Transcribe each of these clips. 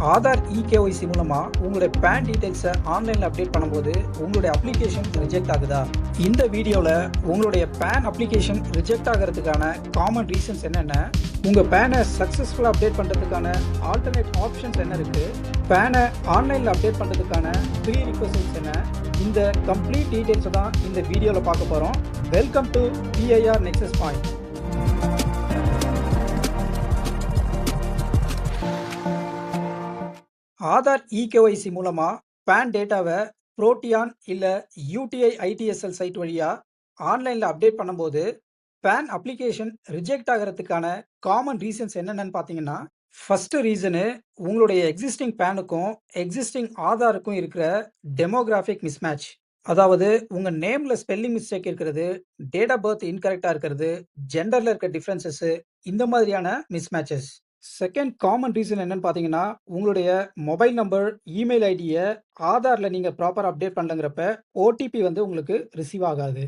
Aadhaar eKYC மூலமா உங்களுடைய pan டீடைல்ஸை ஆன்லைன்ல அப்டேட் பண்ணும்போது உங்களுடைய அப்ளிகேஷன் ரிஜெக்ட் ஆகுதா? இந்த வீடியோல உங்களுடைய பேன் அப்ளிகேஷன் ரிஜெக்ட் ஆகிறதுக்கான காமன் ரீசன்ஸ் என்னென்ன? உங்க பேனை சக்சஸ்ஃபுல்லா அப்டேட் பண்றதுக்கான ஆல்டர்னேட் ஆப்ஷன்ஸ் என்ன இருக்கு? பேனை ஆன்லைன்ல அப்டேட் பண்றதுக்கான ப்ரீ ரிக்வசைட்ஸ் என்ன? இந்த கம்ப்ளீட் டீட்டெயில்ஸை தான் இந்த வீடியோல பார்க்க போறோம். Welcome to BIR nexus point Aadhaar eKYC மூலமாக பேன் டேட்டாவை புரோட்டியான் இல்லை யூடிஐ ஐடிஎஸ்எல் சைட் வழியாக ஆன்லைனில் அப்டேட் பண்ணும்போது பேன் அப்ளிகேஷன் ரிஜெக்ட் ஆகிறதுக்கான காமன் ரீசன்ஸ் என்னென்னு பார்த்தீங்கன்னா ஃபஸ்ட்டு ரீசனு உங்களுடைய எக்ஸிஸ்டிங் பேனுக்கும் எக்ஸிஸ்டிங் ஆதாருக்கும் இருக்கிற டெமோகிராஃபிக் மிஸ்மேட்ச் அதாவது உங்கள் நேமில் ஸ்பெல்லிங் மிஸ்டேக் இருக்கிறது டேட் ஆஃப் பர்த் இன்கரெக்டாக இருக்கிறது ஜெண்டரில் இருக்க டிஃப்ரென்சஸ்ஸு இந்த மாதிரியான மிஸ்மேட்சஸ் செகண்ட் காமன் ரீசன் என்னன்னு பார்த்தீங்கன்னா உங்களுடைய மொபைல் நம்பர் இமெயில் ஐடியை ஆதாரில் நீங்கள் ப்ராப்பர் அப்டேட் பண்ணலங்கிறப்ப ஓடிபி வந்து உங்களுக்கு ரிசீவ் ஆகாது.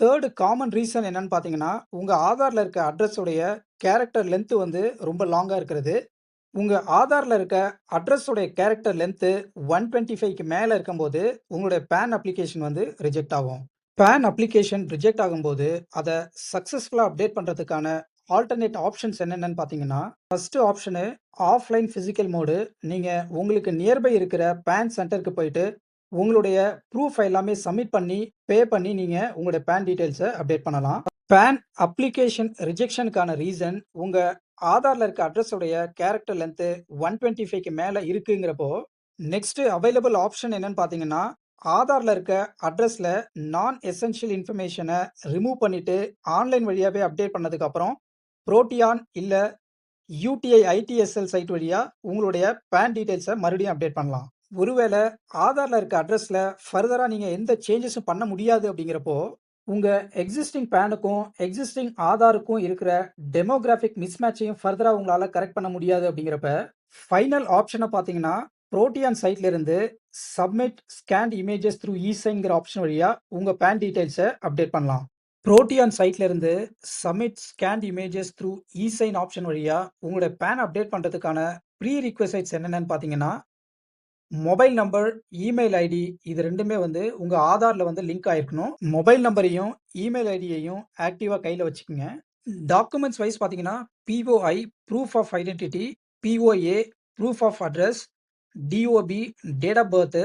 தேர்டு காமன் ரீசன் என்னன்னு பார்த்தீங்கன்னா உங்கள் ஆதாரில் இருக்க அட்ரஸுடைய கேரக்டர் லென்த்து வந்து ரொம்ப லாங்காக இருக்கிறது. உங்கள் ஆதாரில் இருக்க அட்ரஸுடைய கேரக்டர் லென்த்து ஒன் டுவெண்ட்டி ஃபைவ்க்கு மேலே இருக்கும்போது உங்களுடைய பேன் அப்ளிகேஷன் வந்து ரிஜெக்ட் ஆகும். பேன் அப்ளிகேஷன் ரிஜெக்ட் ஆகும்போது அதை சக்ஸஸ்ஃபுல்லாக அப்டேட் பண்ணுறதுக்கான ஆல்டர்னேட் ஆப்ஷன்ஸ் என்னென்னு பார்த்தீங்கன்னா first option offline physical mode நீங்கள் உங்களுக்கு நியர்பை இருக்கிற பேன் சென்டருக்கு போயிட்டு உங்களுடைய ப்ரூஃப் எல்லாமே சப்மிட் பண்ணி பே பண்ணி நீங்கள் உங்களுடைய பேன் டீட்டெயில்ஸை அப்டேட் பண்ணலாம். பேன் அப்ளிகேஷன் ரிஜெக்ஷனுக்கான ரீசன் உங்கள் ஆதாரில் இருக்க அட்ரஸுடைய கேரக்டர் லென்த்து ஒன் டுவெண்ட்டி ஃபைவ்க்கு மேலே இருக்குங்கிறப்போ நெக்ஸ்ட் அவைலபிள் ஆப்ஷன் என்னன்னு பார்த்தீங்கன்னா ஆதாரில் இருக்க அட்ரஸில் நான் எசென்ஷியல் இன்ஃபர்மேஷனை ரிமூவ் பண்ணிவிட்டு ஆன்லைன் வழியாகவே அப்டேட் பண்ணதுக்கப்புறம் புரோட்டியான் இல்லை யூடிஐ ஐடிஎஸ்எல் சைட் வழியாக உங்களுடைய பேன் டீட்டெயில்ஸை மறுபடியும் அப்டேட் பண்ணலாம். ஒருவேளை ஆதாரில் இருக்க அட்ரஸில் ஃபர்தராக நீங்கள் எந்த சேஞ்சஸும் பண்ண முடியாது அப்படிங்கிறப்போ உங்கள் எக்ஸிஸ்டிங் பேனுக்கும் எக்ஸிஸ்டிங் ஆதாருக்கும் இருக்கிற டெமோகிராஃபிக் மிஸ்மேட்சையும் ஃபர்தராக உங்களால் கரெக்ட் பண்ண முடியாது அப்படிங்கிறப்ப ஃபைனல் ஆப்ஷனை பார்த்தீங்கன்னா புரோட்டியான் சைட்லேருந்து சப்மிட் ஸ்கேண்ட் இமேஜஸ் த்ரூ இசைங்கிற ஆப்ஷன் வழியாக உங்கள் பேன் டீட்டெயில்ஸை அப்டேட் பண்ணலாம். புரோட்டியான் சைட்ல இருந்து submit scan images through esign option வழியா உங்களோட பேன் அப்டேட் பண்றதுக்கான ப்ரீ ரிக்வசைட்ஸ் என்னென்னு பார்த்தீங்கன்னா மொபைல் நம்பர் இமெயில் ஐடி இது ரெண்டுமே வந்து உங்க ஆதார்ல வந்து லிங்க் ஆயிருக்கணும். மொபைல் நம்பரையும் இமெயில் ஐடியையும் ஆக்டிவா கையில வச்சுக்கோங்க. டாக்குமெண்ட்ஸ் வைஸ் பார்த்தீங்கன்னா POI proof of identity POA proof of address DOB date of birth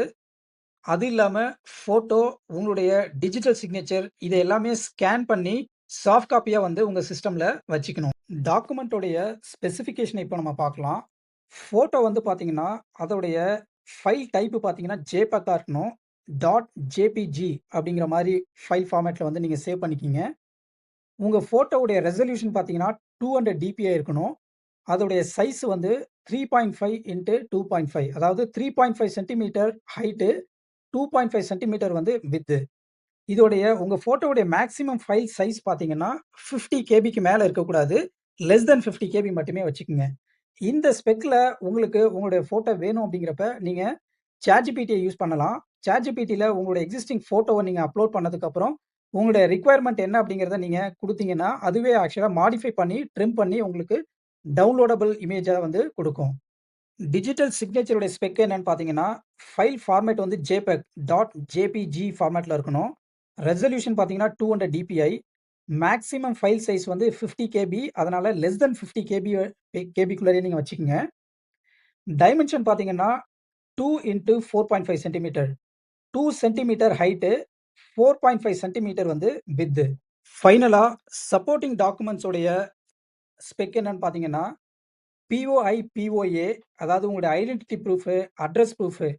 அது இல்லாமல் ஃபோட்டோ உங்களுடைய டிஜிட்டல் சிக்னேச்சர் இதை எல்லாமே ஸ்கேன் பண்ணி சாஃப்ட் காப்பியாக வந்து உங்கள் சிஸ்டமில் வச்சுக்கணும். டாக்குமெண்ட்டோடைய ஸ்பெசிஃபிகேஷனை இப்போ நம்ம பார்க்கலாம். ஃபோட்டோ வந்து பார்த்தீங்கன்னா அதோடைய ஃபைல் டைப்பு பார்த்தீங்கன்னா ஜேபேக்காக இருக்கணும். டாட் ஜேபிஜி அப்படிங்கிற மாதிரி ஃபைல் ஃபார்மேட்டில் வந்து நீங்கள் சேவ் பண்ணிக்கிங்க. உங்கள் ஃபோட்டோவுடைய ரெசல்யூஷன் பார்த்தீங்கன்னா டூ ஹண்ட்ரட் டிபிஐ இருக்கணும். அதோடைய சைஸ் வந்து three point five into two point five அதாவது three point five centimetre height two point five centimetre வந்து வித்து இதோடைய உங்கள் ஃபோட்டோவுடைய மேக்ஸிமம் ஃபைல் சைஸ் பார்த்தீங்கன்னா ஃபிஃப்டி கேபிக்கு மேலே இருக்கக்கூடாது. லெஸ் தென் ஃபிஃப்டி கேபி மட்டுமே வச்சுக்கோங்க. இந்த ஸ்பெக்கில் உங்களுக்கு உங்களுடைய ஃபோட்டோ வேணும் அப்படிங்கிறப்ப நீங்கள் சார்ஜிபிடியை யூஸ் பண்ணலாம். சார்ஜிபிடியில் உங்களுடைய எக்ஸிஸ்டிங் ஃபோட்டோவை நீங்கள் அப்லோட் பண்ணதுக்கப்புறம் உங்களுடைய ரிக்குவயர்மெண்ட் என்ன அப்படிங்கிறத நீங்கள் கொடுத்தீங்கன்னா அதுவே ஆக்சுவலாக மாடிஃபை பண்ணி ட்ரிம் பண்ணி உங்களுக்கு டவுன்லோடபுள் இமேஜாக வந்து கொடுக்கும். டிஜிட்டல் சிக்னேச்சருடைய ஸ்பெக் என்னன்னு பார்த்தீங்கன்னா ஃபைல் ஃபார்மேட் வந்து ஜேபெக் டாட் ஜேபிஜி ஃபார்மேட்டில் இருக்கணும். ரெசல்யூஷன் பார்த்தீங்கன்னா two hundred DPI maximum file size வந்து ஃபிஃப்டி கேபி அதனால் லெஸ் தென் ஃபிஃப்டி கேபி கேபிக்குள்ளேயே நீங்கள் வச்சுக்கோங்க. டைமென்ஷன் பார்த்தீங்கன்னா two into four point five centimetre two centimetre height four point five centimetre வந்து வித்து ஃபைனலாக சப்போர்ட்டிங் டாக்குமெண்ட்ஸோடைய ஸ்பெக் என்னன்னு பார்த்தீங்கன்னா பிஓஐ பிஓஏ அதாவது உங்களுடைய identity proof address proof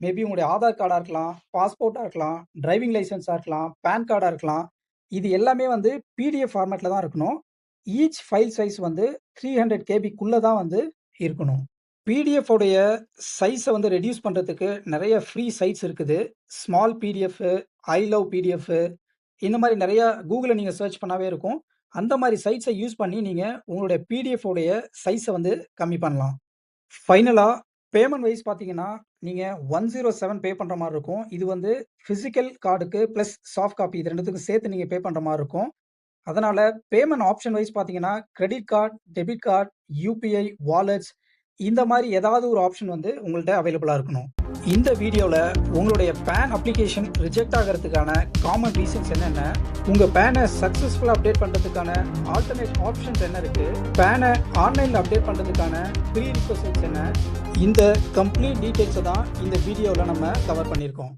maybe உங்களுடைய ஆதார் கார்டாக இருக்கலாம் பாஸ்போர்ட்டாக இருக்கலாம் டிரைவிங் லைசன்ஸாக இருக்கலாம் பேன் கார்டாக இருக்கலாம் இது எல்லாமே வந்து பிடிஎஃப் ஃபார்மேட்டில் தான் இருக்கணும். ஈச் ஃபைல் சைஸ் வந்து த்ரீ ஹண்ட்ரட் கேபிக்குள்ளே தான் வந்து இருக்கணும். பிடிஎஃப் உடைய சைஸை வந்து ரெடியூஸ் பண்ணுறதுக்கு நிறைய ஃப்ரீ சைட்ஸ் இருக்குது. Small PDF I love PDF இந்த மாதிரி நிறையா கூகுளில் நீங்கள் சர்ச் பண்ணாவே இருக்கும். அந்த மாதிரி சைட்ஸை யூஸ் பண்ணி நீங்கள் உங்களுடைய பிடிஎஃப் உடைய சைஸை வந்து கம்மி பண்ணலாம். ஃபைனலாக பேமெண்ட் வைஸ் பார்த்தீங்கன்னா நீங்கள் ஒன் ஜீரோ செவன் பே பண்ணுற மாதிரி இருக்கும். இது வந்து ஃபிசிக்கல் கார்டுக்கு ப்ளஸ் சாஃப்ட் காப்பி இது ரெண்டுத்துக்கும் சேர்த்து நீங்கள் பே பண்ணுற மாதிரி இருக்கும். அதனால் பேமெண்ட் ஆப்ஷன் வைஸ் பார்த்தீங்கன்னா credit card debit card UPI wallets இந்த மாதிரி ஏதாவது ஒரு ஆப்ஷன் வந்து உங்கள்ட்ட அவைலபிளாக இருக்கணும். இந்த வீடியோவில் உங்களுடைய பேன் அப்ளிகேஷன் ரிஜெக்ட் ஆகிறதுக்கான காமன் ரீசன்ஸ் என்னென்ன? உங்கள் பேனை சக்ஸஸ்ஃபுல்லாக அப்டேட் பண்ணுறதுக்கான ஆல்டர்னேட் ஆப்ஷன்ஸ் என்ன இருக்கு? பேனை ஆன்லைனில் அப்டேட் பண்ணுறதுக்கான ப்ரீ ரிக்வஸ்ட்ஸ் என்ன? இந்த கம்ப்ளீட் டீட்டெயில்ஸை தான் இந்த வீடியோவில் நம்ம கவர் பண்ணியிருக்கோம்.